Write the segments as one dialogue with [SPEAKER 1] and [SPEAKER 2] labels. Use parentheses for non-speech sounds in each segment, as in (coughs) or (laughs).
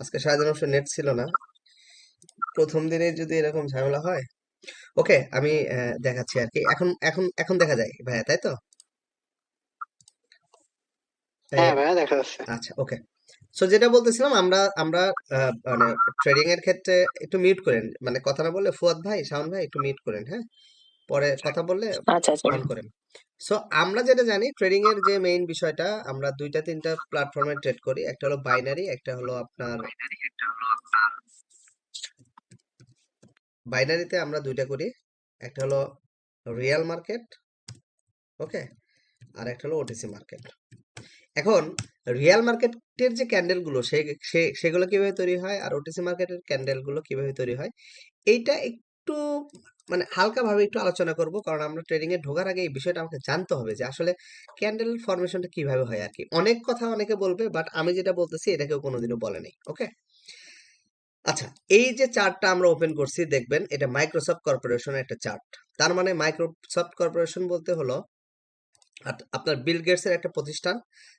[SPEAKER 1] আজকে সারাদিন অবশ্য নেট ছিল না। প্রথম দিনে যদি এরকম ঝামেলা হয় ওকে আমি দেখাচ্ছি আর কি এখন এখন এখন দেখা যায় ভাইয়া তাই তো?
[SPEAKER 2] হ্যাঁ
[SPEAKER 1] আচ্ছা ওকে সো যেটা বলতেছিলাম আমরা আমরা মানে ট্রেডিং এর ক্ষেত্রে একটু মিউট করেন। মানে কথা না বললে ফুয়াদ ভাই শাওন ভাই একটু মিউট করেন হ্যাঁ? পরে কথা বললে
[SPEAKER 3] আচ্ছা আচ্ছা।
[SPEAKER 1] অন করেন। সো আমরা যেটা জানি ট্রেডিং এর যে মেইন বিষয়টা আমরা দুইটা তিনটা প্ল্যাটফর্মে ট্রেড করি। একটা হলো বাইনারি একটা হলো আপনার বাইনারিতে আমরা দুইটা করি। একটা হলো রিয়েল মার্কেট ওকে আর একটা হলো ওটিসি মার্কেট এখন রিয়েল মার্কেটের যে ক্যান্ডেলগুলো সে সে- সেগুলো কীভাবে তৈরি হয়? আর ওটিসি মার্কেটের ক্যান্ডেলগুলো কীভাবে তৈরি হয়? এইটা একটু মানে হালকা ভাবে একটু আলোচনা করব। কারণ আমরা ট্রেডিং এ ঢোকার আগে এই বিষয়টা আমাকে জানতে হবে যে আসলে ক্যান্ডেল ফরমেশনটা কীভাবে হয় আর কি অনেক কথা অনেকে বলবে বাট আমি যেটা বলতেছি এটা কেউ কোনোদিনও বলে নাই ওকে আচ্ছা এই যে চার্টটা আমরা ওপেন করছি, দেখবেন এটা মাইক্রোসফট কর্পোরেশনের একটা চার্ট। তার মানে মাইক্রোসফট কর্পোরেশন বলতে হলো আপনার বিল গেটসের একটা প্রতিষ্ঠান,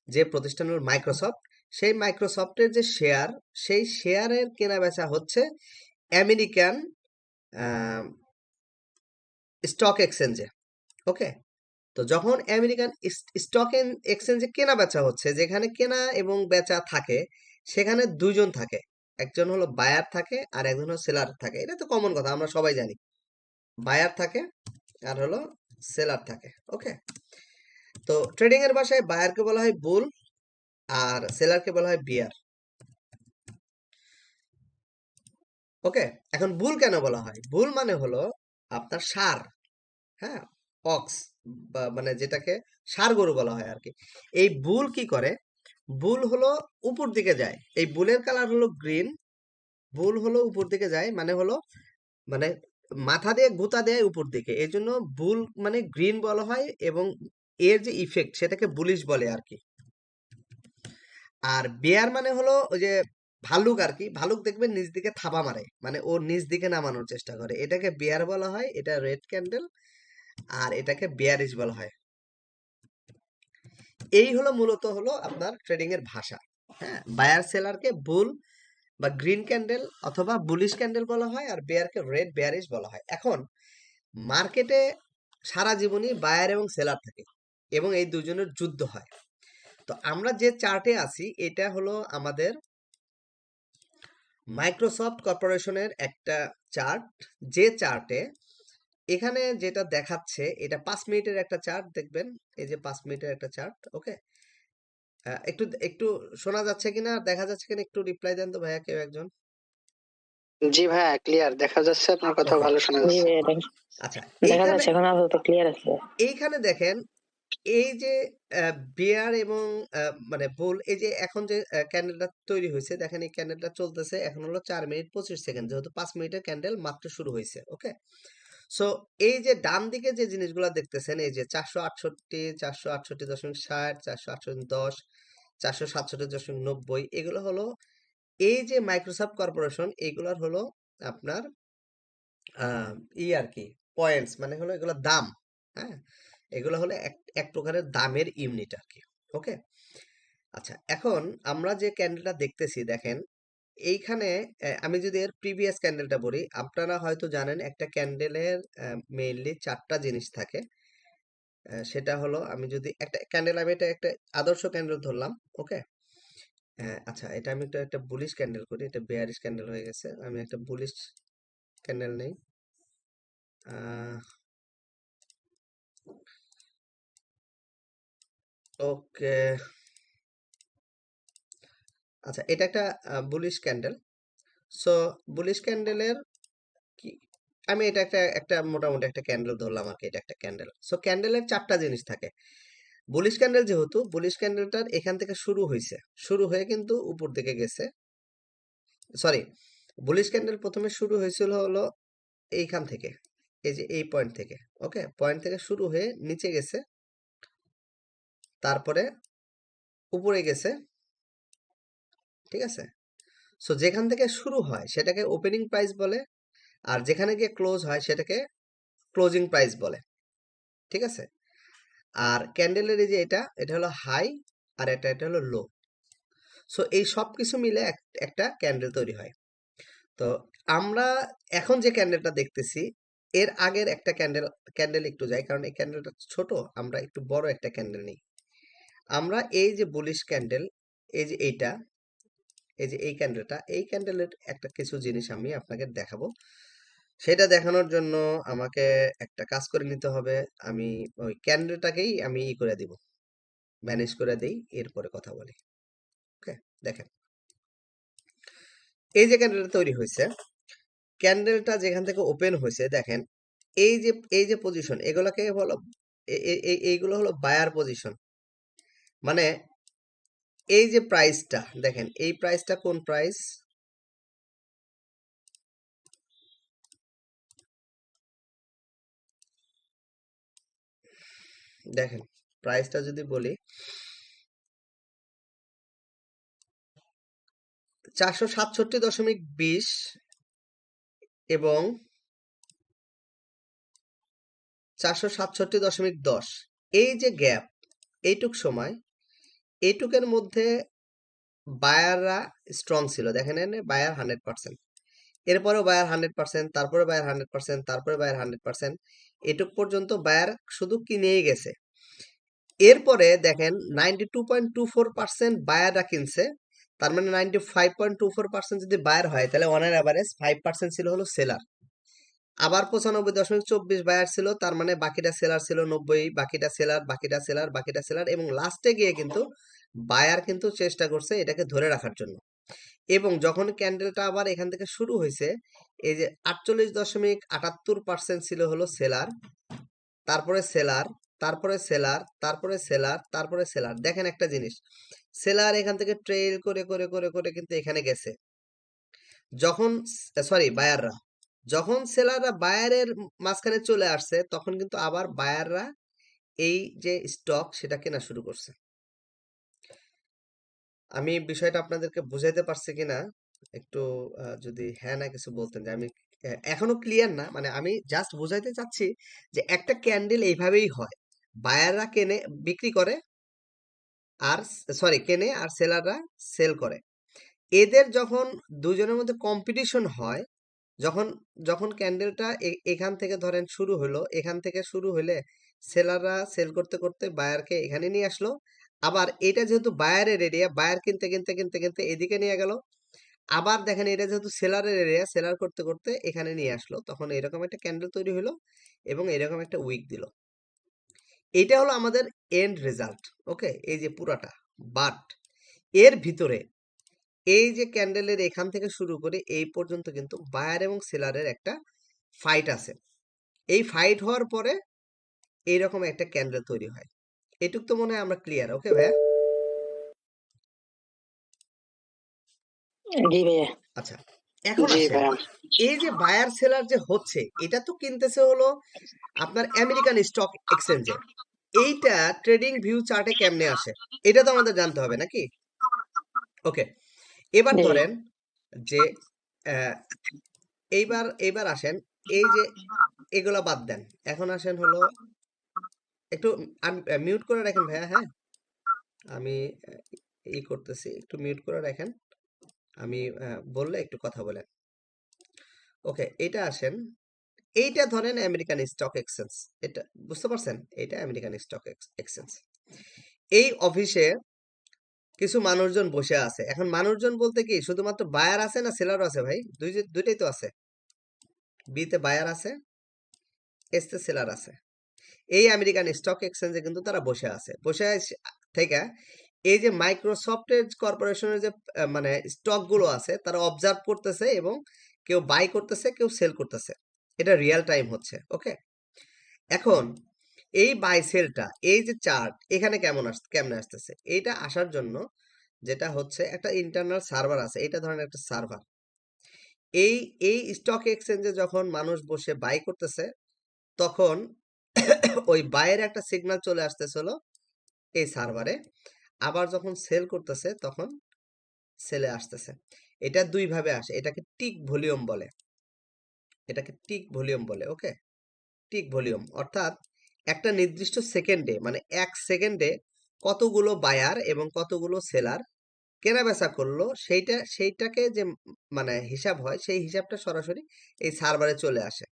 [SPEAKER 1] যে প্রতিষ্ঠান হলো মাইক্রোসফট সেই মাইক্রোসফটের যে শেয়ার সেই শেয়ারের কেনা বেচা হচ্ছে আমেরিকান স্টক এক্সচেঞ্জে ওকে তো যখন আমেরিকান স্টক এক্সচেঞ্জে কেনা বেচা হচ্ছে, যেখানে কেনা এবং বেচা থাকে, সেখানে দুজন থাকে। একজন হলো বায়ার থাকে আর একজন হলো সেলার থাকে। এটা তো কমন কথা, আমরা সবাই জানি। বায়ার থাকে আর হলো সেলার থাকে ওকে তো ট্রেডিং এর ভাষায় বায়ারকে বলা হয় বুল আর সেলারকে বলা হয় বিয়ার ওকে এখন বুল কেন বলা হয়? বুল মানে হলো আপনার সার। হ্যাঁ? অক্স বা মানে যেটাকে ষাঁড় গরু বলা হয় আর কি এই বুল কি করে? বুল হলো উপর দিকে যায়। এই বুলের কালার হলো গ্রিন। বুল হলো উপর দিকে যায় মানে হলো মানে মাথা দিয়ে গুতা দেয় উপর দিকে। এই জন্য বুল মানে গ্রিন বলা হয় এবং এর যে ইফেক্ট সেটাকে বুলিশ বলে আর কি আর বেয়ার মানে হলো ওই যে ভালুক আর কি ভালুক দেখবেন নিজ দিকে থাবা মারে। মানে ও নিচ দিকে নামানোর চেষ্টা করে। এটাকে বেয়ার বলা হয়। এটা রেড ক্যান্ডেল আর এটাকে বেয়ারিশ বলা হয়। এই হলো মূলত হলো আপনার ট্রেডিং এর ভাষা হ্যাঁ? বায়ার সেলারকে বুল বা গ্রিন ক্যান্ডেল অথবা বুলিশ ক্যান্ডেল বলা হয় আর বেয়ারকে রেড বেয়ারিশ বলা হয়। এখন মার্কেটে সারা জীবনই বায়ার এবং সেলার থাকে এবং এই দুজনের যুদ্ধ হয়। তো আমরা যে চার্টে আছি, এটা হলো আমাদের মাইক্রোসফট কর্পোরেশনের একটা চার্ট যে চার্টে এখানে যেটা দেখাচ্ছে এটা পাঁচ মিনিটের একটা চার্ট দেখবেন? এই যে পাঁচ মিনিটের একটা চার্ট ওকে? একটু একটু শোনা যাচ্ছে কিনা? দেখা যাচ্ছে কিনা? একটু রিপ্লাই দেন তো ভাইয়া কেউ একজন?
[SPEAKER 2] জি ভাইয়া ক্লিয়ার দেখা যাচ্ছে আপনার কথা ভালো শোনা যাচ্ছে।
[SPEAKER 1] আচ্ছা
[SPEAKER 3] দেখা
[SPEAKER 1] এইখানে
[SPEAKER 3] যাচ্ছে এখন আপাতত ক্লিয়ার আছে।
[SPEAKER 1] এইখানে দেখেন এই যে বিয়ার এবং আহ, মানে বুল এই যে এখন যে ক্যান্ডেলটা তৈরি হয়েছে দেখেন এই ক্যান্ডেলটা চলতেছে এখন হলো চার মিনিট পঁচিশ সেকেন্ড যেহেতু পাঁচ মিনিটের ক্যান্ডেল মাত্র শুরু হয়েছে ওকে? সো এই যে ডান দিকে যে জিনিসগুলো দেখতেছেন, এই যে চারশো আটষট্টি চারশো আটষট্টি দশমিক ষাট, চারশো আটষট্টি দশ, চারশো সাতষট্টি দশমিক নব্বই, এগুলো হলো এই যে মাইক্রোসফট কর্পোরেশন এগুলোর হলো আপনার ই আর কি পয়েন্টস মানে হলো এগুলো দাম হ্যাঁ? এগুলো হলো এক এক প্রকারের দামের ইউনিট আর কি ওকে আচ্ছা এখন আমরা যে ক্যান্ডেলটা দেখতেছি, দেখেন এইখানে আমি যদি এর প্রিভিয়াস ক্যান্ডেলটা বলি, আপনারা হয়তো জানেন একটা ক্যান্ডেলের মেইনলি চারটা জিনিস থাকে। সেটা হলো, আমি যদি একটা ক্যান্ডেল, আমি এটা একটা আদর্শ ক্যান্ডেল ধরলাম, ওকে? আচ্ছা এটা আমি একটা একটা বুলিশ ক্যান্ডেল করি, এটা বেয়ারিশ ক্যান্ডেল হয়ে গেছে, আমি একটা বুলিশ ক্যান্ডেল নেই। ওকে। আচ্ছা এটা একটা বুলিশ ক্যান্ডেল সো বুলিশ ক্যান্ডেলের কি, আমি এটা একটা একটা মোটামুটি একটা ক্যান্ডেল ধরলাম আর কি, এটা একটা ক্যান্ডেল সো ক্যান্ডেলের চারটা জিনিস থাকে। বুলিশ ক্যান্ডেল যেহেতু বুলিশ ক্যান্ডেলটার এখান থেকে শুরু হয়েছে শুরু হয়ে কিন্তু উপর দিকে গেছে। সরি বুলিশ ক্যান্ডেল প্রথমে শুরু হয়েছিল হলো এইখান থেকে, এই যে এই পয়েন্ট থেকে ওকে পয়েন্ট থেকে শুরু হয়ে নিচে গেছে। তারপরে উপরে গেছে। ঠিক আছে? সো যেখান থেকে শুরু হয় সেটাকে ওপেনিং প্রাইস বলে, আর যেখানে গিয়ে ক্লোজ হয় সেটাকে ক্লোজিং প্রাইস বলে। ঠিক আছে? আর ক্যান্ডেলের এই যে এটা এটা হলো হাই আর এটা এটা হলো লো সো এই সব কিছু মিলে এক- একটা ক্যান্ডেল তৈরি হয়। তো আমরা এখন যে ক্যান্ডেলটা দেখতেছি, এর আগের একটা ক্যান্ডেল ক্যান্ডেল একটু যাই, কারণ এই ক্যান্ডেলটা ছোট, আমরা একটু বড় একটা ক্যান্ডেল নিই। আমরা এই যে বুলিশ ক্যান্ডেল এই যে এইটা এই যে এই ক্যান্ডেলটা এই ক্যান্ডেলের একটা কিছু জিনিস আমি আপনাকে দেখাবো। সেটা দেখানোর জন্য আমাকে একটা কাজ করে নিতে হবে। আমি ওই ক্যান্ডেলটাকেই আমি ই করে দিব। ম্যানেজ করে দিই, এরপরে কথা বলি। ওকে, দেখেন। এই যে ক্যান্ডেলটা তৈরি হয়েছে ক্যান্ডেলটা যেখান থেকে ওপেন হয়েছে, দেখেন, এই যে এই যে পজিশন এগুলোকে হলো এইগুলো হলো বায়ার পজিশন মানে এই যে প্রাইসটা দেখেন, এই প্রাইসটা কোন প্রাইস দেখেন প্রাইসটা যদি বলি, চারশো সাতষট্টি দশমিক বিশ এবং চারশো সাতষট্টি দশমিক দশ, এই যে গ্যাপ এইটুক সময় এইটুকের মধ্যে বায়াররা স্ট্রং ছিল। দেখেন এনে বায়ার হান্ড্রেড পার্সেন্ট এরপরেও বায়ার হান্ড্রেড পার্সেন্ট তারপরে বায়ার হান্ড্রেড পার্সেন্ট তারপরে বায়ার হান্ড্রেড পার্সেন্ট এটুক পর্যন্ত বায়ার শুধু কিনেই গেছে। এরপরে দেখেন ninety two point two four percent বায়াররা কিনছে। তার মানে ninety five point two four percent যদি বায়ার হয়, তাহলে ওয়ান অ্যাভারেজ ফাইভ পার্সেন্ট ছিল হলো সেলার আবার পঁচানব্বই দশমিক চব্বিশ বায়ার ছিল, তার মানে বাকিটা সেলার ছিল নব্বই, বাকিটা সেলার বাকিটা সেলার বাকিটা সেলার এবং লাস্টে গিয়ে কিন্তু বায়ার কিন্তু চেষ্টা করছে এটাকে ধরে রাখার জন্য। এবং যখন ক্যান্ডেলটা আবার এখান থেকে শুরু হয়েছে, এই যে আটচল্লিশ দশমিক আটাত্তর পার্সেন্ট ছিল হলো সেলার তারপরে সেলার তারপরে সেলার তারপরে সেলার তারপরে সেলার দেখেন একটা জিনিস সেলার এখান থেকে ট্রেল করে করে করে করে কিন্তু এখানে গেছে। যখন সরি বায়াররা যখন সেলাররা বায়ারের মাঝখানে চলে আসছে, তখন কিন্তু আবার বায়াররা এই যে স্টক সেটা কেনা শুরু করছে। আমি বিষয়টা আপনাদেরকে বুঝাইতে পারছি কিনা, একটু যদি হ্যাঁ না কিছু বলতেন যে আমি এখনও ক্লিয়ার না। মানে আমি জাস্ট বুঝাইতে চাচ্ছি যে একটা ক্যান্ডেল এইভাবেই হয়। বায়াররা কেনে, বিক্রি করে আর সরি কেনে আর সেলাররা সেল করে। এদের যখন দুজনের মধ্যে কম্পিটিশন হয় যখন যখন ক্যান্ডেলটা এখান থেকে ধরেন শুরু হলো এখান থেকে শুরু হলে সেলাররা সেল করতে করতে বায়ারকে এখানে নিয়ে আসলো। আবার এটা যেহেতু বায়ারের এরিয়া বায়ার কিনতে কিনতে কিনতে কিনতে এদিকে নিয়ে গেল, আবার দেখেন এটা যেহেতু সেলারের এরিয়া সেলার করতে করতে এখানে নিয়ে আসলো, তখন এরকম একটা ক্যান্ডেল তৈরি হলো এবং এরকম একটা উইক দিল। এটা হলো আমাদের এন্ড রেজাল্ট ওকে এই যে পুরাটা বাট এর ভিতরে এই যে ক্যান্ডেলের এখান থেকে শুরু করে এই পর্যন্ত কিন্তু বায়ার এবং সেলারের একটা ফাইট আছে। এই ফাইট হওয়ার পরে এইরকম একটা ক্যান্ডেল তৈরি হয়। এটুক তো মনে হয় আমরা ক্লিয়ার ওকে ভাইয়া? আচ্ছা এখন এই যে বায়ার সেলার যে হচ্ছে এটা তো কিনতেছে হলো আপনার আমেরিকান স্টক এক্সচেঞ্জে এইটা ট্রেডিং ভিউ চার্টে কেমনে আসে? এটা তো আমাদের জানতে হবে নাকি? ওকে এবার ধরেন যে এইবার এইবার আসেন এই যে এগুলা বাদ দেন। এখন আসেন হলো একটু মিউট করে রাখেন ভাইয়া হ্যাঁ? আমি ই করতেছি একটু মিউট করে রাখেন। আমি বললে একটু কথা বলেন। ওকে এটা আসেন। এইটা ধরেন আমেরিকান স্টক এক্সচেঞ্জ। এটা বুঝতে পারছেন? এটা আমেরিকান স্টক এক্সচেঞ্জ। এই অফিসে কিছু মানুষজন বসে আছে। এখন মানুষজন বলতে কি, শুধুমাত্র বায়ার আছে না সেলার আছে ভাই? দুই দুইটাই তো আছে। বিতে বায়ার আছে এসতে সেলার আছে। এই আমেরিকান স্টক এক্সচেঞ্জে কিন্তু তারা বসে আছে। বসে থেকে এই যে মাইক্রোসফটের কর্পোরেশনের যে মানে স্টকগুলো আছে, তারা অবজার্ভ করতেছে এবং কেউ বাই করতেছে, কেউ সেল করতেছে। এটা রিয়েল টাইম হচ্ছে ওকে এখন এই বাই সেলটা এই যে চার্ট, এখানে কেমন আস, কেমনে আসতেছে? এইটা আসার জন্য যেটা হচ্ছে একটা ইন্টারনাল সার্ভার আছে এটা ধরেন একটা সার্ভার এই এই স্টক এক্সচেঞ্জে যখন মানুষ বসে বাই করতেছে, তখন (coughs) ওই বাইয়ের একটা সিগন্যাল চলে আসতেছে হলো এই সার্ভারে আবার যখন সেল করতেছে তখন সেলে আসতেছে। এটা দুই ভাবে আসে, এটাকে টিক ভলিউম বলে। এটাকে টিক ভলিউম বলে ওকে টিক ভলিউম অর্থাৎ একটা নির্দিষ্ট সেকেন্ডে মানে এক সেকেন্ডে কতগুলো বায়ার এবং কতগুলো সেলার কেনা বেচা করল, সেইটা, সেইটাকে যে মানে হিসাব হয়, সেই হিসাবটা সরাসরি এই সার্ভারে চলে আসে।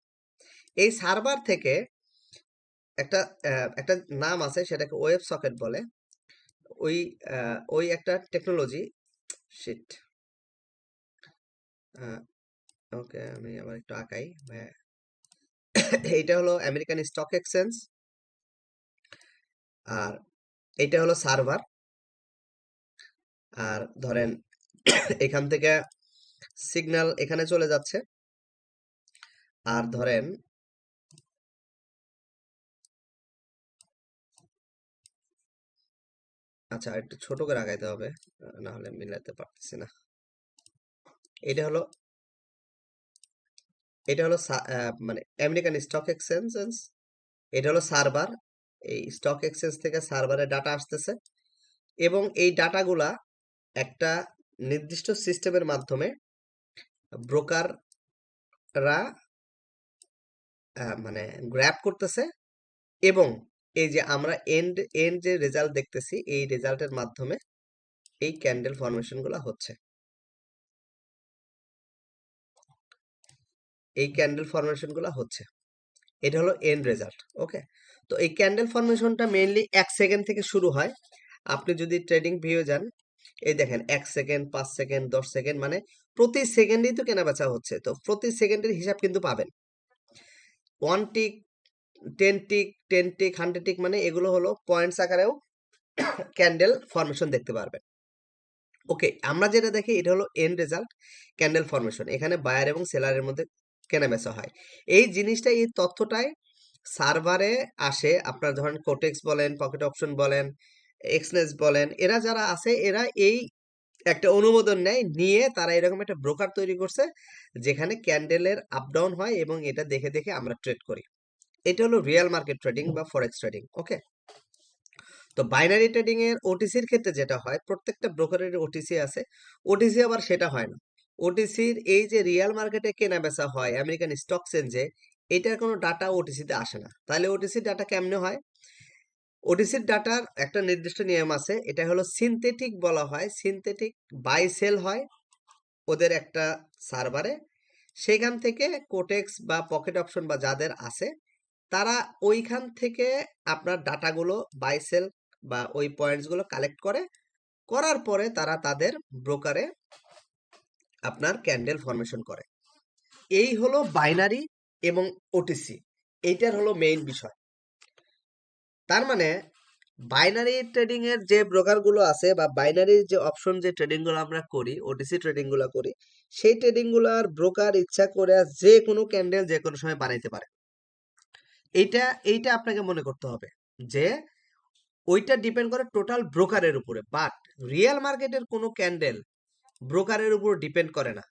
[SPEAKER 1] এই সার্ভার থেকে একটা একটা নাম আছে, সেটাকে ওয়েব সকেট বলে। ওই ওই একটা টেকনোলজি শিট ওকে আমি আবার একটু আঁকাই হ্যাঁ। এইটা হলো আমেরিকান স্টক এক্সচেঞ্জ আর এটা হলো সার্ভার। আর ধরেন (coughs) এখান থেকে সিগন্যাল এখানে চলে যাচ্ছে। আর ধরেন আচ্ছা একটু ছোট করে আগাইতে হবে, না হলে মিলাতে পারতেছি না। এটা হলো এটা হলো মানে আমেরিকান স্টক এক্সচেঞ্জ এটা হলো সার্ভার এই স্টক এক্সচেঞ্জ থেকে সার্ভারে ডাটা আসতেছে এবং এই ডাটাগুলা একটা নির্দিষ্ট সিস্টেমের মাধ্যমে ব্রোকাররা মানে গ্র্যাব করতেছে এবং এই যে আমরা এন্ড এন্ড যে রেজাল্ট দেখতেছি এই রেজাল্টের মাধ্যমে এই ক্যান্ডেল ফরমেশনগুলা হচ্ছে। এই ক্যান্ডেল ফরমেশনগুলা হচ্ছে। এটা হলো এন্ড রেজাল্ট ওকে তো এই ক্যান্ডেল ফরমেশনটা মেইনলি এক সেকেন্ড থেকে শুরু হয়। আপনি যদি ট্রেডিং ভিউ যান, এই দেখেন এক সেকেন্ড পাঁচ সেকেন্ড দশ সেকেন্ড মানে প্রতি সেকেন্ডেই তো কেনা বেচা হচ্ছে। তো প্রতি সেকেন্ডের হিসাব কিন্তু পাবেন। One tick ten tick ten tick hundred tick মানে এগুলো হলো পয়েন্টস আকারেও ক্যান্ডেল ফরমেশন দেখতে পারবেন। ওকে আমরা যেটা দেখি এটা হলো এন্ড রেজাল্ট ক্যান্ডেল ফরমেশন এখানে বায়ার এবং সেলারের মধ্যে কেনা বেচা হয়। এই জিনিসটা, এই তথ্যটাই সার্ভারে আসে, আপনার ধরেন কোটেক্স বলেন পকেট অপশন বলেন এক্সনেস বলেন, এরা যারা আছে, এরা এই একটা অনুমোদন নেয়, নিয়ে তারা এরকম একটা ব্রোকার তৈরি করছে, যেখানে ক্যান্ডেলের আপ ডাউন হয় এবং এটা দেখে দেখে আমরা ট্রেড করি। এটা হলো রিয়েল মার্কেট ট্রেডিং বা ফরেক্স ট্রেডিং ওকে তো বাইনারি ট্রেডিং এর ওটিসির ক্ষেত্রে যেটা হয়, প্রত্যেকটা ব্রোকারের ওটিসি আছে ওটিসি আবার সেটা হয় না। ওটিসির এই যে রিয়েল মার্কেটে কেনা বেচা হয় আমেরিকান স্টক চেঞ্জে এটার কোনো ডাটা ওটিসিতে আসে না। তাহলে ওটিসির ডাটা কেমনে হয়? ওটিসির ডাটার একটা নির্দিষ্ট নিয়ম আছে, এটা হলো সিনথেটিক বলা হয় সিনথেটিক বাই সেল হয় ওদের একটা সার্ভারে সেখান থেকে কোটেক্স বা পকেট অপশন বা যাদের আছে, তারা ওইখান থেকে আপনার ডাটাগুলো বাই সেল বা ওই পয়েন্টসগুলো কালেক্ট করে, করার পরে তারা তাদের ব্রোকারে আপনার ক্যান্ডেল ফরমেশন করে। এই হলো বাইনারি এবং ওটিসি এইটার হলো মেইন বিষয়। তার মানে বাইনারি ট্রেডিং এর যে ব্রোকারগুলো আছে বা বাইনারি যে অপশন যে ট্রেডিংগুলো আমরা করি ওটিসি ট্রেডিংগুলো করি, সেই ট্রেডিংগুলার ব্রোকার ইচ্ছা করে যে কোনো ক্যান্ডেল যে কোনো সময় বানাইতে পারে। এইটা এইটা আপনাকে মনে করতে হবে যে, ওইটা ডিপেন্ড করে টোটাল ব্রোকারের উপরে। বাট রিয়েল মার্কেটের কোনো ক্যান্ডেল ব্রোকারের উপর ডিপেন্ড করে না।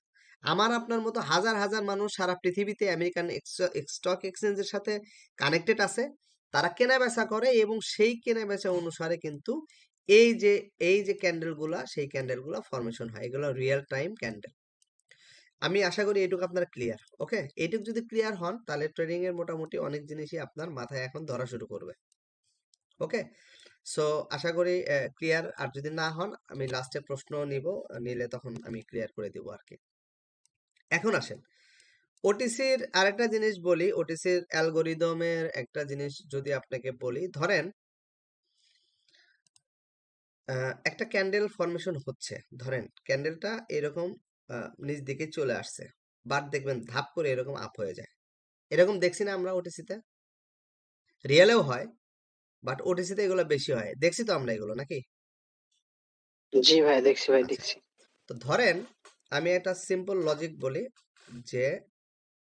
[SPEAKER 1] আমার আপনার মতো হাজার হাজার মানুষ সারা পৃথিবীতে আমেরিকান স্টক এক্সচেঞ্জের সাথে কানেক্টেড আছে। তারা কেনা বেচা করে এবং সেই কেনা বেচা অনুসারে কিন্তু এই যে এই যে ক্যান্ডেলগুলা সেই ক্যান্ডেলগুলা ফরমেশন হয়। এগুলো রিয়েল টাইম ক্যান্ডেল আমি আশা করি এটুকু আপনার ক্লিয়ার ওকে এইটুকু যদি ক্লিয়ার হন, তাহলে ট্রেডিং এর মোটামুটি অনেক জিনিসই আপনার মাথায় এখন ধরা শুরু করবে ওকে সো আশা করি ক্লিয়ার আর যদি না হন, আমি লাস্টে প্রশ্ন নিব, নিলে তখন আমি ক্লিয়ার করে দিব আর কি এখন আসেন। ওটিসির আরেকটা জিনিস বলি ওটিসির অ্যালগোরিদমের একটা জিনিস যদি আপনাকে বলি ধরেন একটা ক্যান্ডেল ফরমেশন হচ্ছে। ধরেন ক্যান্ডেলটা এরকম নিচ দিকে চলে আসছে। বাট দেখবেন ধাপ করে এরকম আপ হয়ে যায়। এরকম দেখছি না আমরা ওটিসিতে রিয়েলেও হয় বাট ওটিসিতে এগুলো বেশি হয়। দেখছি তো আমরা এগুলো নাকি?
[SPEAKER 2] জি ভাই দেখছি ভাই
[SPEAKER 1] আচ্ছা।
[SPEAKER 2] দেখছি।
[SPEAKER 1] তো ধরেন আমি একটা সিম্পল লজিক বলি যে,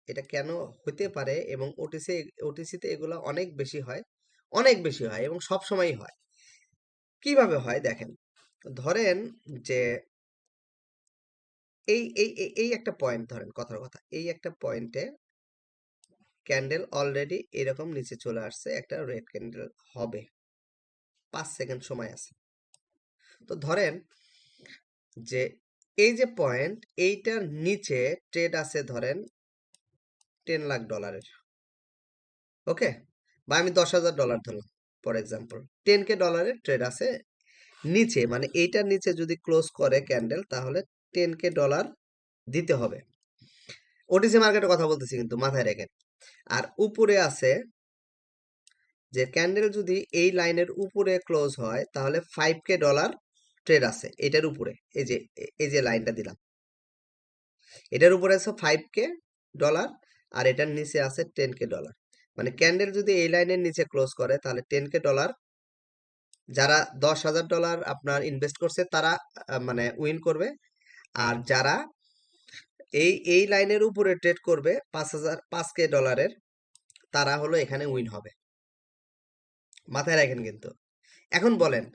[SPEAKER 1] এটা কেন হতে পারে এবং ওটিসি ওটিসিতে এগুলো অনেক বেশি হয়, অনেক বেশি হয় এবং সব সময়ই হয়। কীভাবে হয় দেখেন? ধরেন যে এই এই, এই- একটা পয়েন্ট ধরেন কথার কথা, এই একটা পয়েন্টে ক্যান্ডেল অলরেডি এরকম নিচে চলে আসছে, একটা রেড ক্যান্ডেল হবে। পাঁচ সেকেন্ড সময় আছে। তো ধরেন যে এই যে পয়েন্ট এইটার নিচে ট্রেড আছে ধরেন টেন লাখ ডলারের ওকে বা আমি দশ হাজার ডলার ধরলাম ফর এক্সাম্পল টেন কে ডলারের ট্রেড আছে নিচে মানে এইটার নিচে যদি ক্লোজ করে ক্যান্ডেল তাহলে টেন কে ডলার দিতে হবে। ওটিসি মার্কেটের কথা বলতেছি কিন্তু মাথায় রেখেন। আর উপরে আছে যে ক্যান্ডেল যদি এই লাইনের উপরে ক্লোজ হয় তাহলে ফাইভ কে ডলার ট্রেড আছে, এটার উপরে, এই যে এই যে লাইনটা দিলাম। এটার উপরে আছে ফাইভ কে ডলার আর এটার নিচে আছে টেন কে ডলার মানে ক্যান্ডেল যদি এই লাইনের নিচে ক্লোজ করে, তাহলে টেন কে ডলার যারা দশ হাজার ডলার আপনার ইনভেস্ট করছে, তারা মানে উইন করবে। আর যারা এই এই লাইনের উপরে ট্রেড করবে, পাঁচ হাজার, পাঁচ কে ডলারের তারা হলো এখানে উইন হবে। মাথায় রাখেন কিন্তু। এখন বলেন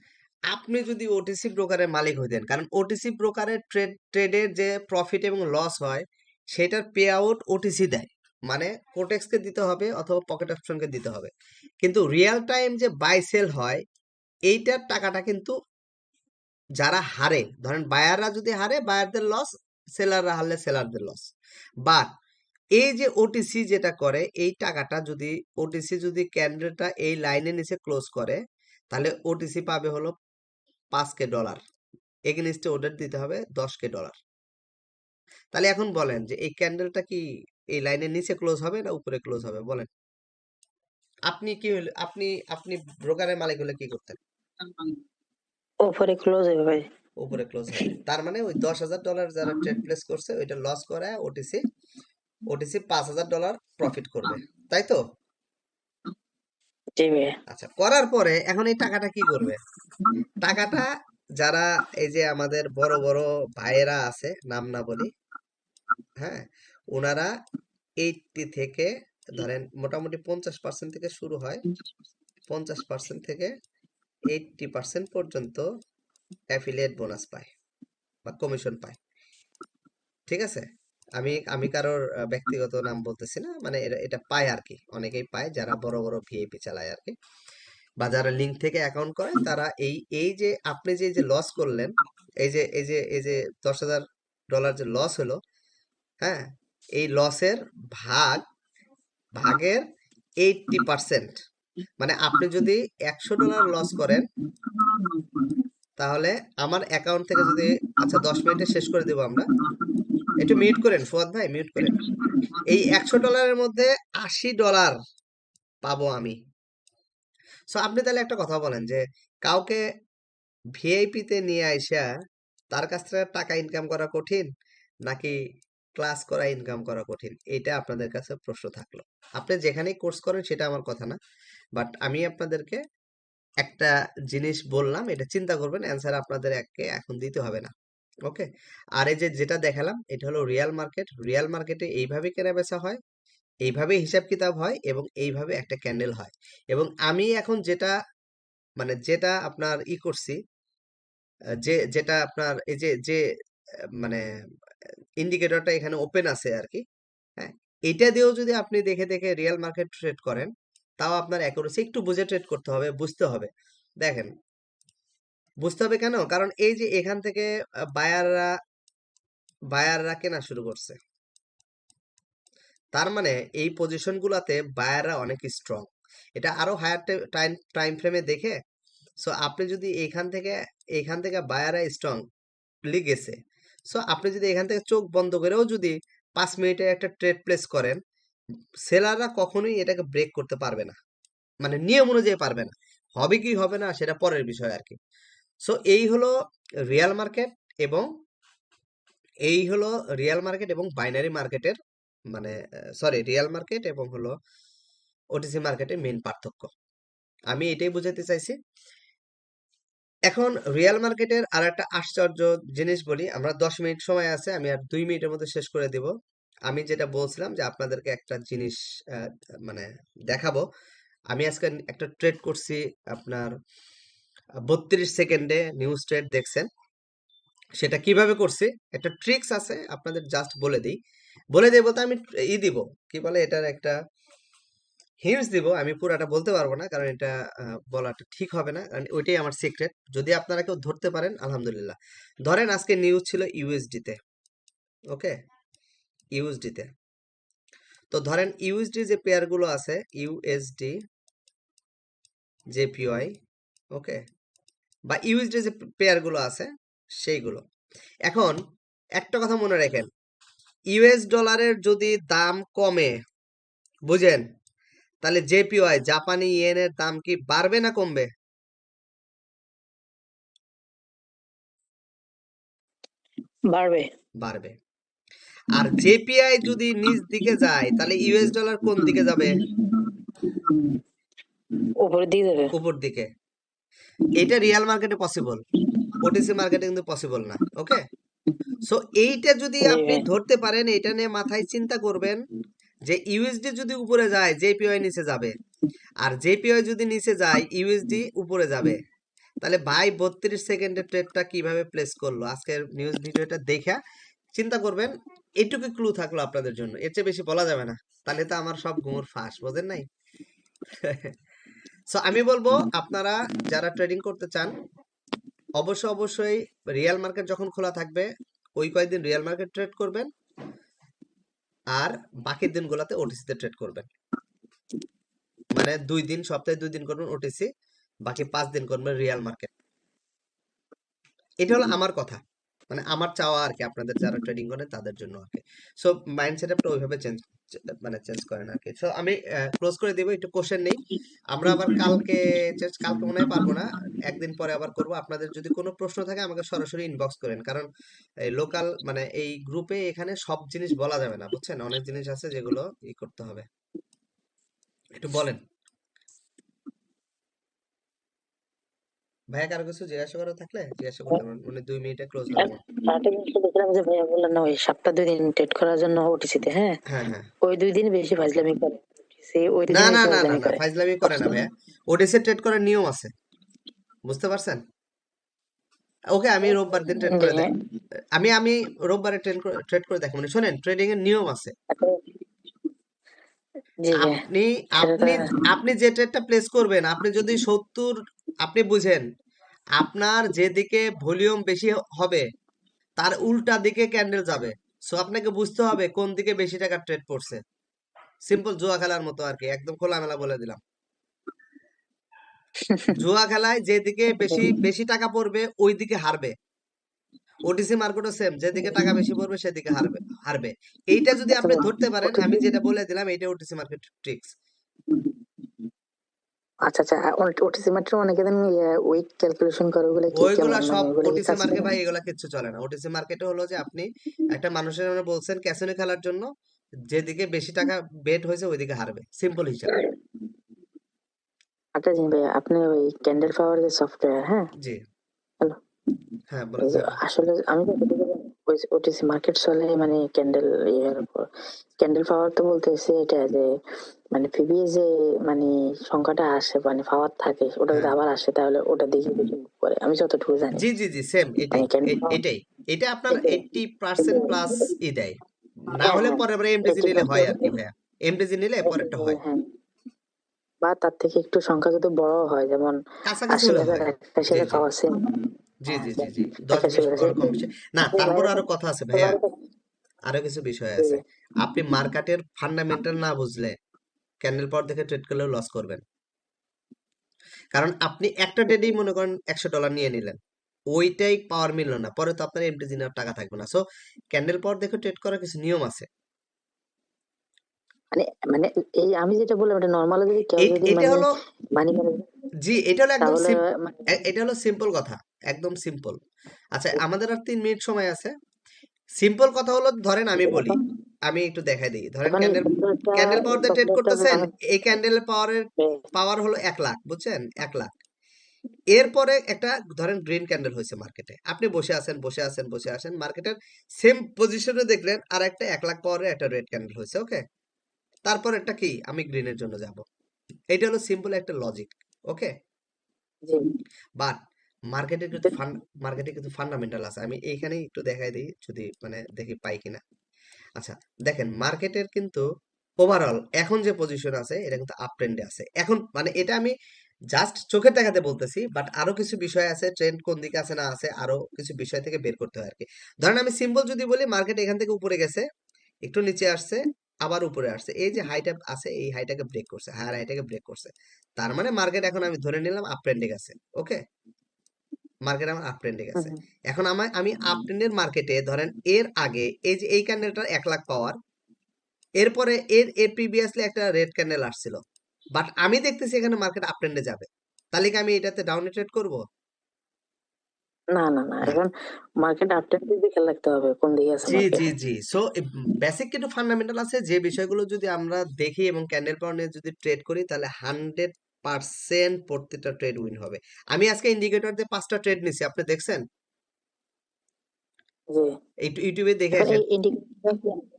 [SPEAKER 1] আপনি যদি ওটিসি ব্রোকারের মালিক হইতেন কারণ ওটিসি ব্রোকারের ট্রেড ট্রেডের যে প্রফিট এবং লস হয়, সেটার পে আউট ওটিসি দেয়। মানে কোটেক্সকে দিতে হবে অথবা পকেট অপশনকে দিতে হবে। কিন্তু রিয়েল টাইম যে বাই সেল হয়, এইটার টাকাটা কিন্তু যারা হারে, ধরেন বায়াররা যদি হারে বায়ারদের লস সেলাররা হারলে সেলারদের লস বাট এই যে ওটিসি যেটা করে, এই টাকাটা যদি ওটিসি যদি ক্যান্ডেলটা এই লাইনের নিচে ক্লোজ করে, তাহলে ওটিসি পাবে হলো পাঁচ কে ডলার এগেনস্টে ওদের দিতে হবে দশ কে ডলার। তাহলে এখন বলেন যে এই ক্যান্ডেলটা কি এই লাইনের নিচে ক্লোজ হবে না উপরে ক্লোজ হবে? বলেন। আপনি কি হইলে আপনি আপনি ব্রোকারের মালিক হলে কি করতেন?
[SPEAKER 3] উপরে ক্লোজ হবে ভাই।
[SPEAKER 1] উপরে ক্লোজ হবে তার মানে ওই দশ হাজার ডলার যারা ট্রেড প্লেস করছে ওইটা লস করায় ওটিসি ওটিসি পাঁচ হাজার ডলার প্রফিট করবে। তাই তো? আচ্ছা করার পরে এখন এই টাকাটা কি করবে? টাকাটা যারা এই যে আমাদের বড় বড় ভাইয়েরা আছে, নাম না বলি হ্যাঁ ওনারা এইটটি থেকে ধরেন মোটামুটি পঞ্চাশ পার্সেন্ট থেকে শুরু হয়, পঞ্চাশ পার্সেন্ট থেকে এইটটি পার্সেন্ট পর্যন্ত অ্যাফিলিয়েট বোনাস পায় বা কমিশন পায়। ঠিক আছে? আমি আমি কারোর ব্যক্তিগত নাম বলতেছি না মানে এটা পায় আর কি অনেকেই পায় যারা বড় বড় ভিআইপি চালায় আর কি বা যারা লিঙ্ক থেকে অ্যাকাউন্ট করে, তারা এই এই যে আপনি যে যে লস করলেন, এই যে এই যে এই যে দশ হাজার ডলার যে লস হলো হ্যাঁ এই লসের ভাগ, ভাগের এইটটি পার্সেন্ট মানে আপনি যদি একশো ডলার লস করেন, তাহলে আমার অ্যাকাউন্ট থেকে যদি আচ্ছা দশ মিনিটে শেষ করে দেবো আমরা একটু মিউট করেন, ফুয়াদ ভাই মিউট করেন। এই একশো ডলারের মধ্যে আশি ডলার পাবো আমি। সো আপনি তাহলে একটা কথা বলেন যে, কাউকে ভিআইপি তে নিয়ে আইসা তার কাছ থেকে টাকা ইনকাম করা কঠিন, নাকি ক্লাস করা ইনকাম করা কঠিন? এটা আপনাদের কাছে প্রশ্ন থাকল। আপনি যেখানেই কোর্স করেন, সেটা আমার কথা না। বাট আমি আপনাদেরকে একটা জিনিস বললাম, এটা চিন্তা করবেন অ্যান্সার আপনাদের একে এখন দিতে হবে না। ওকে। আর এই যে যেটা দেখালাম, এটা হলো রিয়াল মার্কেট রিয়াল মার্কেটে এইভাবে কেনা বেচা হয়, এইভাবে হিসাব কিতাব হয় এবং এইভাবে একটা ক্যান্ডেল হয়। এবং আমি এখন যেটা মানে যেটা আপনার ই করছি যে, যেটা আপনার এই যে যে মানে ইন্ডিকেটরটা এখানে ওপেন আছে আর কি হ্যাঁ? এটা দিয়েও যদি আপনি দেখে দেখে রিয়েল মার্কেট ট্রেড করেন, তাও আপনার অ্যাকুরেসি একটু বুঝে ট্রেড করতে হবে, বুঝতে হবে। দেখেন বুঝতে হবে কেন? কারণ এই যে এখান থেকে বায়াররা বায়াররা কেনা শুরু করছে। তার মানে এই পজিশন গুলাতে বায়াররা অনেক স্ট্রং এটা আরও হায়ার টাইম টাইম ফ্রেমে দেখে সো আপনি যদি এখান থেকে এখান থেকে বায়াররা স্ট্রং গেছে সো আপনি যদি এখান থেকে চোখ বন্ধ করেও যদি পাঁচ মিনিটের একটা ট্রেড প্লেস করেন, সেলাররা কখনোই এটাকে ব্রেক করতে পারবে না। মানে নিয়ম অনুযায়ী পারবে না। হবে কি হবে না সেটা পরের বিষয় আর কি সো এই হলো রিয়াল মার্কেট এবং এই হলো রিয়াল মার্কেট এবং বাইনারি মার্কেটের মানে সরি রিয়াল মার্কেট এবং হলো ওটিসি মার্কেটের মেন পার্থক্য। আমি এটাই বুঝাতে চাইছি। এখন রিয়াল মার্কেটের আর একটা আশ্চর্য জিনিস বলি, আমরা দশ মিনিট সময় আছে, আমি আর দুই মিনিটের মধ্যে শেষ করে দিব। আমি যেটা বলছিলাম যে আপনাদেরকে একটা জিনিস মানে দেখাবো। আমি আজকে একটা ট্রেড করছি আপনার বত্রিশ সেকেন্ডে নিউজ ট্রেড দেখছেন। সেটা কীভাবে করছি? একটা ট্রিক্স আছে, আপনাদের জাস্ট বলে দিই। বলে দেবো তো আমি ই দিব, কি বলে এটার একটা হিন্টস দিব। আমি পুরাটা বলতে পারব না, কারণ এটা বলাটা ঠিক হবে না, কারণ ওইটাই আমার সিক্রেট যদি আপনারা কেউ ধরতে পারেন, আলহামদুলিল্লাহ। ধরেন আজকে নিউজ ছিল ইউএসডি তে ওকে? ইউএসডি তে ধরেন ইউএসডি যে পেয়ারগুলো আছে ইউএসডি জেপিওয়াই ওকে? বা ইউএসডি যে পেয়ারগুলো আছে সেইগুলো। এখন একটা কথা মনে রাখেন ইউএস ডলারের যদি দাম কমে বুঝেন? তাহলে জেপিওয়াই জাপানি ইয়েনের দাম কি বাড়বে না কমবে?
[SPEAKER 3] বাড়বে।
[SPEAKER 1] বাড়বে। আর জেপিআই যদি নিচ দিকে যায় তাহলে ইউএস ডলার কোন দিকে যাবে?
[SPEAKER 3] উপরের দিকে যাবে।
[SPEAKER 1] উপর দিকে। এটা রিয়াল মার্কেটে পসিবল ওটিসি মার্কেটে কিন্তু পসিবল না ওকে সো এইটা যদি আপনি ধরতে পারেন এটা নিয়ে মাথায় চিন্তা করবেন যে ইউএসডি যদি উপরে যায় জেপিওয়াই নিচে যাবে। আর জেপিওয়াই যদি নিচে যায় ইউএসডি উপরে যাবে। তাহলে ভাই বত্রিশ সেকেন্ডের ট্রেডটা কীভাবে প্লেস করল? আজকের নিউজ ভিডিওটা দেখা চিন্তা করবেন এইটুকু ক্লু থাকল আপনাদের জন্য। এর চেয়ে বেশি বলা যাবে না। তাহলে তো আমার সব ঘুমোর ফাঁস বোঝেন নাই? (laughs) সো আমি বলব আপনারা যারা ট্রেডিং করতে চান অবশ্যই অবশ্যই রিয়েল মার্কেট যখন খোলা থাকবে ওই কয়েকদিন রিয়েল মার্কেট ট্রেড করবেন আর বাকি দিনগুলোতে ওটিসিতে ট্রেড করবেন। মানে দুই দিন সপ্তাহে দুই দিন করবেন ওটিসি বাকি পাঁচ দিন করবেন রিয়েল মার্কেট এটা হলো আমার কথা। মানে আমার চাওয়া আর কি, আপনাদের যারা ট্রেডিং করেন তাদের জন্য আর কি। সো মাইন্ড সেটআপটা ওইভাবে চেঞ্জ মানে চেঞ্জ করেন আর কি। সো আমি ক্লোজ করে দেবো, একটু কোশ্চেন নেই। আমরা আবার কালকে কালকে মনে হয় পারব না। একদিন পরে আবার করব। আপনাদের যদি কোনো প্রশ্ন থাকে, আমাকে সরাসরি ইনবক্স করেন। কারণ লোকাল মানে এই গ্রুপে এখানে সব জিনিস বলা যাবে না, বুঝছেন? অনেক জিনিস আছে যেগুলো ই করতে হবে। একটু বলেন। ভাইয়া কারও কিছু জিজ্ঞাসা করা থাকলে জিজ্ঞাসা করতে পারেন মানে দুই মিনিটে ক্লোজ হয়ে
[SPEAKER 3] আরেকটা জিনিস দেখলাম যে ভাইয়া বললেন না ওই সপ্তাহ দুই দিন ট্রেড করার জন্য ওটিসিতে হ্যাঁ?
[SPEAKER 1] হ্যাঁ হ্যাঁ।
[SPEAKER 3] ওই দুই দিন বেশি ফাজলামি করে। ওই
[SPEAKER 1] না না না না
[SPEAKER 3] ফাজলামি করে
[SPEAKER 1] না ভাইয়া। ওডিসি ট্রেড করার নিয়ম আছে। বুঝতে পারছেন? ওকে আমি রোববার দিন ট্রেড করে দেখ। আমি আমি রোববারে ট্রেড করে ট্রেড করে দেখো। মানে শোনেন ট্রেডিং এর নিয়ম আছে। আপনি আপনি আপনি যে ট্রেডটা প্লেস করবেন আপনি যদি সত্তর আপনি বুঝেন আপনার যেদিকে ভলিউম বেশি হবে তার উল্টা দিকে ক্যান্ডেল যাবে। সো আপনাকে বুঝতে হবে কোন দিকে বেশি টাকা ট্রেড পড়ছে সিম্পল জুয়া খেলার মতো আর কি একদম খোলামেলা বলে দিলাম। জুয়া খেলায় যেদিকে বেশি বেশি টাকা পড়বে ওই দিকে হারবে। ওটিসি মার্কেটও সেম যেদিকে টাকা বেশি পড়বে সেদিকে হারবে হারবে। এইটা যদি আপনি ধরতে পারেন আমি যেটা বলে দিলাম এইটা ওটিসি মার্কেট ট্রিক্স
[SPEAKER 3] আচ্ছা আচ্ছা ওটিসি মাত্র অনেকে দিন উইক ক্যালকুলেশন করে ওগুলো কি
[SPEAKER 1] ওইগুলা সব
[SPEAKER 3] মানে
[SPEAKER 1] ওটিসি মার্কেট ভাই এগুলা কিচ্ছু চলে না। ওটিসি মার্কেটে হলো যে আপনি একটা মানুষের বলছেন ক্যাসিনো খেলার জন্য যেদিকে বেশি টাকা বেট হয়েছে ওইদিকে হারবে। সিম্পল হিসাব।
[SPEAKER 3] আচ্ছা জি ভাইয়া আপনি ওই ক্যান্ডেল পাওয়ার যে সফটওয়্যার হ্যাঁ?
[SPEAKER 1] জি। হ্যাঁ
[SPEAKER 3] আসলে আমি যতটুকু জানি, ওই ওটিসি মার্কেট চলে মানে ক্যান্ডেল ইয়ের উপর। ক্যান্ডেল পাওয়ার তো বলতেছে এটা যে মানে যে মানে সংখ্যাটা আসে মানে পাওয়ার থাকে ওটা যদি
[SPEAKER 1] হ্যাঁ।
[SPEAKER 3] আবার আসে তাহলে ওটা দেখে বেশি move করে। আমি যতটুকু জানি।
[SPEAKER 1] জি জি জি সেম এটাই
[SPEAKER 3] মানে ক্যান্ডেল
[SPEAKER 1] এ-
[SPEAKER 3] পাওয়ার
[SPEAKER 1] এটাই। এটা আপনার
[SPEAKER 3] এটাই।
[SPEAKER 1] এইটটি পার্সেন্ট প্লাস ই দেয়। না
[SPEAKER 3] হ্যাঁ,
[SPEAKER 1] হলে
[SPEAKER 3] হ্যাঁ।
[SPEAKER 1] পরে এমডিজি নিলে হয় আর কি ভাইয়া। এমডিজি নিলে পরেরটা হয়।
[SPEAKER 3] হ্যাঁ। বা তার থেকে একটু সংখ্যা যদি বড় হয় যেমন
[SPEAKER 1] কাছাকাছি
[SPEAKER 3] আশি
[SPEAKER 1] হলে
[SPEAKER 3] হাজার
[SPEAKER 1] হয়।
[SPEAKER 3] একাশি হাজার
[SPEAKER 1] জি
[SPEAKER 3] পাওয়ার সেম
[SPEAKER 1] জি জি জি জি। দশ
[SPEAKER 3] একাশি
[SPEAKER 1] বিশ
[SPEAKER 3] হাজার
[SPEAKER 1] কম বেশি। না তারপর আরও কথা আছে ভাইয়া। আরও কিছু বিষয় আছে। আপনি মার্কেটের ফান্ডামেন্টাল না বুঝলে ক্যান্ডেল পাওয়ার দেখে ট্রেড করলেও লস করবেন। কারণ আপনি একটা ট্রেডেই মনে করেন একশো ডলার নিয়ে নিলেন। ওইটাই পাওয়ার মিললো না। পরে তো আপনার নেওয়ার টাকা থাকবে না। সো ক্যান্ডেল পাওয়ার দেখে ট্রেড করার কিছু নিয়ম আছে।
[SPEAKER 3] মানে মানে এই আমি যেটা বললাম এটা নর্মাল যদি কেউ যদি
[SPEAKER 1] এটা
[SPEAKER 3] মানে
[SPEAKER 1] হলো
[SPEAKER 3] মানি
[SPEAKER 1] জি এটা হলো একদম
[SPEAKER 3] মানে
[SPEAKER 1] এটা হলো সিম্পল কথা একদম সিম্পল আচ্ছা আমাদের আর তিন মিনিট সময় আছে। সিম্পল কথা হলো ধরেন আমি বলি আমি একটু দেখাই দিই। ধরেন ক্যান্ডেল ক্যান্ডেল পাওয়ার দিয়ে ট্রেড করতেছেন এই ক্যান্ডেল পাওয়ারের পাওয়ার হলো এক লাখ বুঝছেন? এক লাখ। এরপরে একটা ধরেন গ্রিন ক্যান্ডেল হয়েছে মার্কেটে আপনি বসে আছেন বসে আছেন বসে আছেন মার্কেটের সেম পজিশনে দেখলেন আর একটা এক লাখ পাওয়ারের একটা রেড ক্যান্ডেল হয়েছে ওকে তারপর একটা কি? আমি গ্রিনের জন্য যাব। এটা হলো সিম্পল একটা লজিক ওকে বাট মার্কেটে কিন্তু ফান্ড মার্কেটে কিন্তু ফান্ডামেন্টাল আছে। আমি এইখানেই একটু দেখাই দিই যদি মানে দেখি পাই কিনা। আচ্ছা দেখেন মার্কেটের কিন্তু ওভারঅল এখন যে পজিশন আছে এটা কিন্তু আপ ট্রেন্ডে আছে। এখন মানে এটা আমি জাস্ট চোখের দেখাতে বলতেছি বাট আরও কিছু বিষয় আছে ট্রেন্ড কোন দিকে আছে না আছে আরও কিছু বিষয় থেকে বের করতে হয় আর কি ধরেন আমি সিম্পল যদি বলি মার্কেট এখান থেকে উপরে গেছে একটু নিচে আসছে আবার উপরে আসছে। এই যে হাইটা আছে এই হাইটাকে ব্রেক করছে হায়ার হাইটাকে ব্রেক করছে। তার মানে মার্কেট এখন আমি ধরে নিলাম আপ ট্রেন্ডে গেছে ওকে মার্কেট আমার আপ ট্রেন্ডে গেছে এখন আমার আমি আপ ট্রেন্ডের মার্কেটে ধরেন এর আগে এই যে এই ক্যান্ডেলটার এক লাখ পাওয়ার এরপরে এর এর প্রিভিয়াসলি একটা রেড ক্যান্ডেল আসছিল। বাট আমি দেখতেছি এখানে মার্কেট আপ ট্রেন্ডে যাবে। তাহলে কি আমি এটাতে ডাউনে ট্রেড করব?
[SPEAKER 3] না না না এখন মার্কেট আপডেট দিকে খেয়াল হবে কোন দিকে আছে
[SPEAKER 1] জি
[SPEAKER 3] মার্কেট
[SPEAKER 1] জি জি। সো বেসিক কিছু ফান্ডামেন্টাল আছে যে বিষয়গুলো যদি আমরা দেখি এবং ক্যান্ডেল পাওয়ার নিয়ে যদি ট্রেড করি তাহলে হান্ড্রেড পার্সেন্ট প্রত্যেকটা ট্রেড উইন হবে। আমি আজকে ইন্ডিকেটর দিয়ে পাঁচটা ট্রেড নিছি আপনি দেখছেন?
[SPEAKER 3] জি।
[SPEAKER 1] এই ইউটিউবে দেখে
[SPEAKER 3] এখন
[SPEAKER 1] আসেন।
[SPEAKER 3] এই ইন্ডিকেটর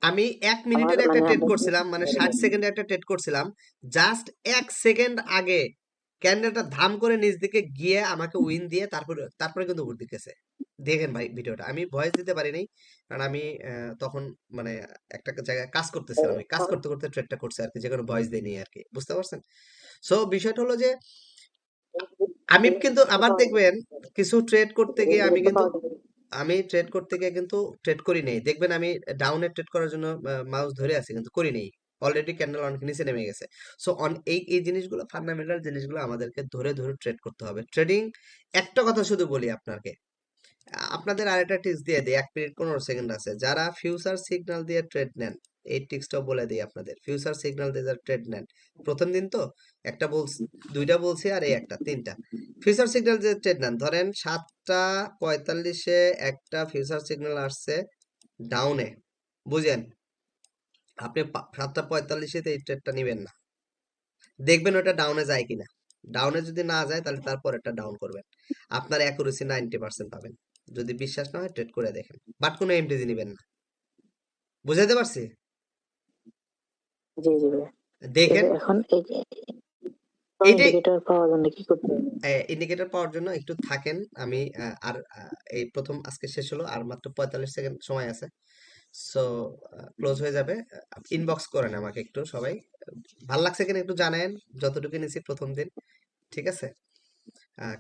[SPEAKER 1] আমি
[SPEAKER 3] আমার
[SPEAKER 1] মিনিটের একটা
[SPEAKER 3] মানে
[SPEAKER 1] ট্রেড করছিলাম মানে ষাট সেকেন্ডে একটা ট্রেড করছিলাম। জাস্ট এক সেকেন্ড আগে ক্যান্ডেলটা ধাম করে নিচ দিকে গিয়ে আমাকে উইন দিয়ে তারপরে তারপরে কিন্তু উপর দিকেছে দেখেন ভাই ভিডিওটা। আমি ভয়েস দিতে পারিনি কারণ আমি তখন মানে একটা জায়গায় কাজ করতেছিলাম আমি। কাজ করতে করতে ট্রেডটা করছে আর কি যে কোনো ভয়েস দেয়নি আর কি বুঝতে পারছেন? সো বিষয়টা হলো যে আমি কিন্তু আবার দেখবেন কিছু ট্রেড করতে গিয়ে আমি কিন্তু আমি ট্রেড করতে গিয়ে কিন্তু ট্রেড করি নেই। দেখবেন আমি ডাউনে ট্রেড করার জন্য মাউস ধরে আছি কিন্তু করি নেই। অলরেডি ক্যান্ডেল অনেক নিচে নেমে গেছে। সো অন এই এই জিনিসগুলো ফান্ডামেন্টাল জিনিসগুলো আমাদেরকে ধরে ধরে ট্রেড করতে হবে। ট্রেডিং একটা কথা শুধু বলি আপনাকে। আপনাদের আরেকটা টিপস দিয়ে দিই, এক মিনিট পনেরো সেকেন্ড আছে। যারা ফিউচার সিগন্যাল দিয়ে ট্রেড নেন, এই টিপসটাও বলে দিই আপনাদের। ফিউচার সিগন্যাল দিয়ে যারা ট্রেড নেন, প্রথম দিন তো একটা বলছি দুইটা বলছি আর এই একটা, তিনটা। ফিউচার সিগন্যাল যে ট্রেড নেন, ধরেন সাতটা পঁয়তাল্লিশে একটা ফিউচার সিগন্যাল আসছে ডাউনে বুঝেন? আপনি সাতটা পঁয়তাল্লিশে এই ট্রেডটা নেবেন না। দেখবেন ওটা ডাউনে যায় কিনা। ডাউনে যদি না যায় তাহলে তারপর একটা ডাউন করবেন। আপনার অ্যাকুরেসি নাইনটি পার্সেন্ট পাবেন। যদি বিশ্বাস না হয় ট্রেড করে দেখেন। বাট কোনো এমটিজি নেবেন না। বুঝাতে পারছি?
[SPEAKER 3] জি জি
[SPEAKER 1] দেখেন।
[SPEAKER 3] এখন ইন্ডিকেটর পাওয়ার জন্য কি করতে
[SPEAKER 1] ইন্ডিকেটর পাওয়ার জন্য একটু থাকেন। আমি আর এই প্রথম আজকে শেষ হলো আর মাত্র পঁয়তাল্লিশ সেকেন্ড সময় আছে। সো ক্লোজ হয়ে যাবে। ইনবক্স করেন আমাকে একটু সবাই। ভালো লাগছে কিনা একটু জানেন যতটুকু নিয়েছি প্রথম দিন ঠিক আছে?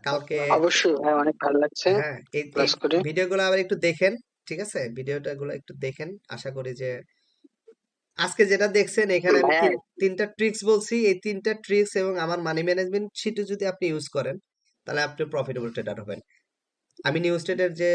[SPEAKER 1] কালকে
[SPEAKER 2] অবশ্যই ভাই অনেক ভালো লাগছে।
[SPEAKER 1] হ্যাঁ এই
[SPEAKER 2] করে।
[SPEAKER 1] ভিডিওগুলো আবার একটু দেখেন ঠিক আছে? ভিডিওটা গুলো একটু দেখেন। আশা করি যে আজকে যেটা দেখছেন এখানে আমি তিনটা ট্রিক্স বলছি। এই তিনটা ট্রিক্স এবং আমার মানি ম্যানেজমেন্ট শিটে যদি আপনি ইউজ করেন তাহলে আপনি প্রফিটেবল ট্রেডার হবেন। আমি নিউজ ট্রেডের যে